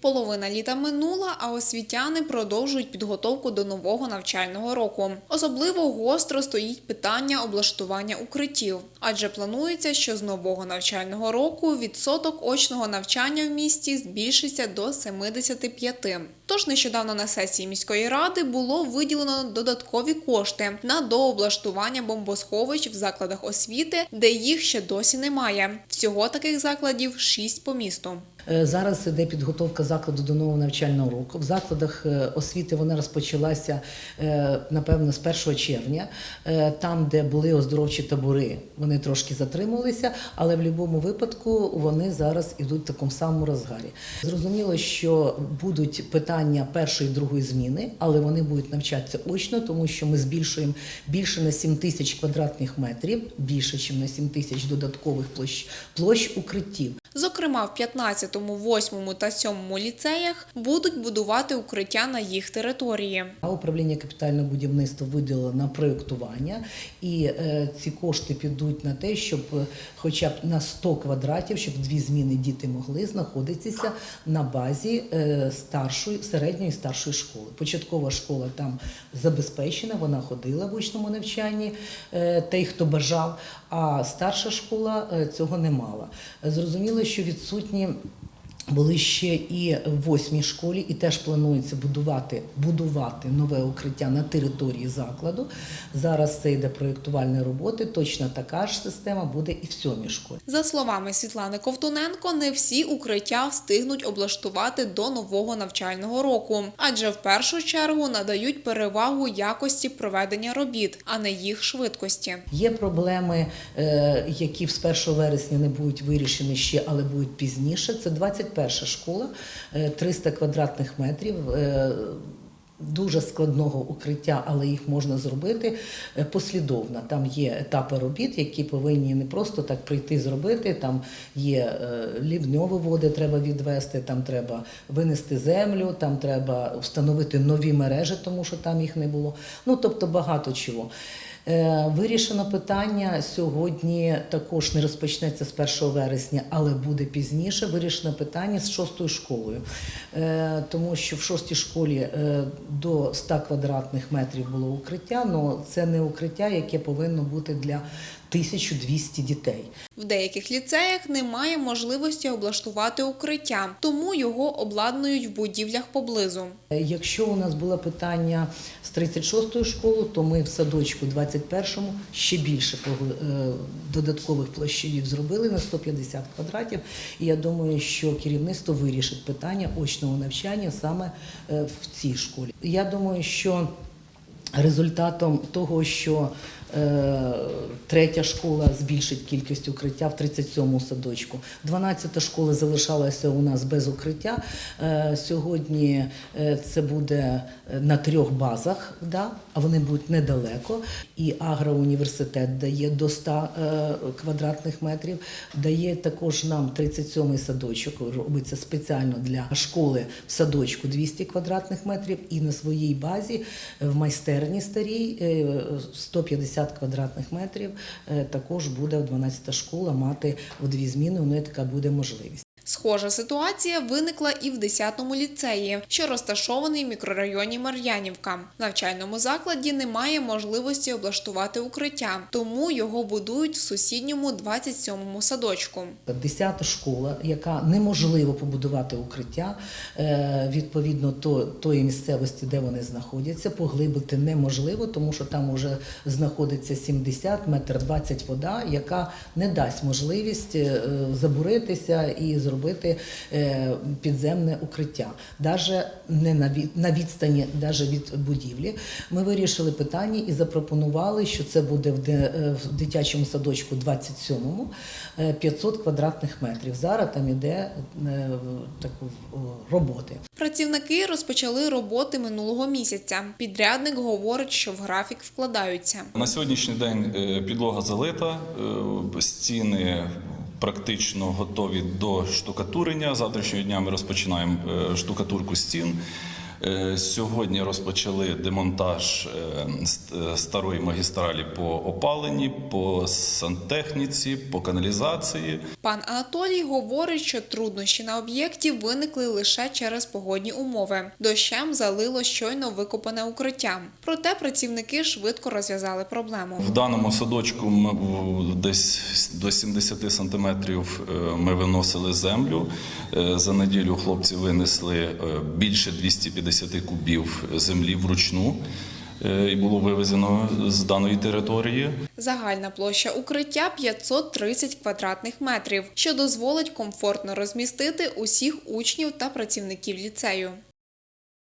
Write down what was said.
Половина літа минула, а освітяни продовжують підготовку до нового навчального року. Особливо гостро стоїть питання облаштування укриттів, адже планується, що з нового навчального року відсоток очного навчання в місті збільшиться до 75. Тож нещодавно на сесії міської ради було виділено додаткові кошти на дооблаштування бомбосховищ в закладах освіти, де їх ще досі немає. Всього таких закладів шість по місту. Е, Зараз іде підготовка закладу до нового навчального року. В закладах е, освіти вона розпочалася е, напевно з 1 червня. Там, де були оздоровчі табори, вони трошки затримувалися, але в будь-якому випадку вони зараз ідуть в такому самому розгарі. Зрозуміло, що будуть питання першої і другої зміни, але вони будуть навчатися очно, тому що ми збільшуємо більше на 7 тисяч квадратних метрів, більше ніж на 7 тисяч додаткових площ, площ укриттів. Зокрема, в 15, 8 та 7 ліцеях будуть будувати укриття на їх території. Управління капітального будівництва виділило на проєктування, і е, ці кошти підуть на те, щоб е, хоча б на 100 квадратів, щоб дві зміни діти могли знаходитися на базі е, старшої, середньої старшої школи. Початкова школа там забезпечена, вона ходила в очному навчанні, той, хто бажав, а старша школа цього не мала. Зрозуміло, що відсутні. Були ще і в восьмій школі, і теж планується будувати, будувати нове укриття на території закладу. Зараз це йде проєктувальні роботи. Точно така ж система буде і в сьомій школі. За словами Світлани Ковтуненко, не всі укриття встигнуть облаштувати до нового навчального року, адже в першу чергу надають перевагу якості проведення робіт, а не їх швидкості. Є проблеми, е, які з 1 вересня не будуть вирішені ще, але будуть пізніше. Це 21 школа, е, 300 квадратних метрів. е, Дуже складного укриття, але їх можна зробити е, послідовно. Там є етапи робіт, які повинні не просто так прийти зробити. Там є е, лівньові води, треба відвести, там треба винести землю, там треба встановити нові мережі, тому що там їх не було. Ну тобто багато чого. Е, Вирішено питання сьогодні також не розпочнеться з 1 вересня, але буде пізніше. Вирішено питання з шостою школою, Е, тому що в шостій школі е, до 100 квадратних метрів було укриття, але це не укриття, яке повинно бути для 1200 дітей. В деяких ліцеях немає можливості облаштувати укриття, тому його обладнують в будівлях поблизу. Якщо у нас було питання з 36-ї школи, то ми в садочку 21-му ще більше е, додаткових площадів зробили на 150 квадратів. І я думаю, що керівництво вирішить питання очного навчання саме е, в цій школі. Я думаю, що результатом того, що е, третя школа збільшить кількість укриття в 37-му садочку. 12-та школа залишалася у нас без укриття. Е, сьогодні е, це буде на трьох базах, да? а вони будуть недалеко. І агроуніверситет дає до 100 е, квадратних метрів, дає також нам 37-й садочок, робиться спеціально для школи в садочку 200 квадратних метрів, і на своїй базі в майстерні старій е, 150 квадратних метрів е, також буде 12-та школа мати в дві зміни. У неї така буде можливість. Схожа ситуація виникла і в 10-му ліцеї, що розташований в мікрорайоні Мар'янівка. В навчальному закладі немає можливості облаштувати укриття, тому його будують в сусідньому 27-му садочку. Десята школа, яка неможливо побудувати укриття е, відповідно то, тої місцевості, де вони знаходяться, поглибити неможливо, тому що там вже знаходиться 70 метр 20 вода, яка не дасть можливість е, забуритися і зробити е, підземне укриття, навіть не на відстані, навіть від будівлі. Ми вирішили питання і запропонували, що це буде в, е, в дитячому садочку 27-му е, 500 квадратних метрів. Зараз там іде е, таку е, роботи. Працівники розпочали роботи минулого місяця. Підрядник говорить, що в графік вкладаються. На сьогоднішній день е, підлога залита, е, стіни практично готові до штукатурення. Завтрашнього дня ми розпочинаємо е, штукатурку стін. Е, Сьогодні розпочали демонтаж е, е, старої магістралі по опаленні, по сантехніці, по каналізації. Пан Анатолій говорить, що труднощі на об'єкті виникли лише через погодні умови. Дощем залило щойно викопане укриття. Проте працівники швидко розв'язали проблему. В даному садочку ми десь до 70 сантиметрів ми виносили землю. За неділю хлопці винесли більше 250 кубів землі вручну. е, І було вивезено з даної території. Загальна площа укриття 530 квадратних метрів, що дозволить комфортно розмістити усіх учнів та працівників ліцею.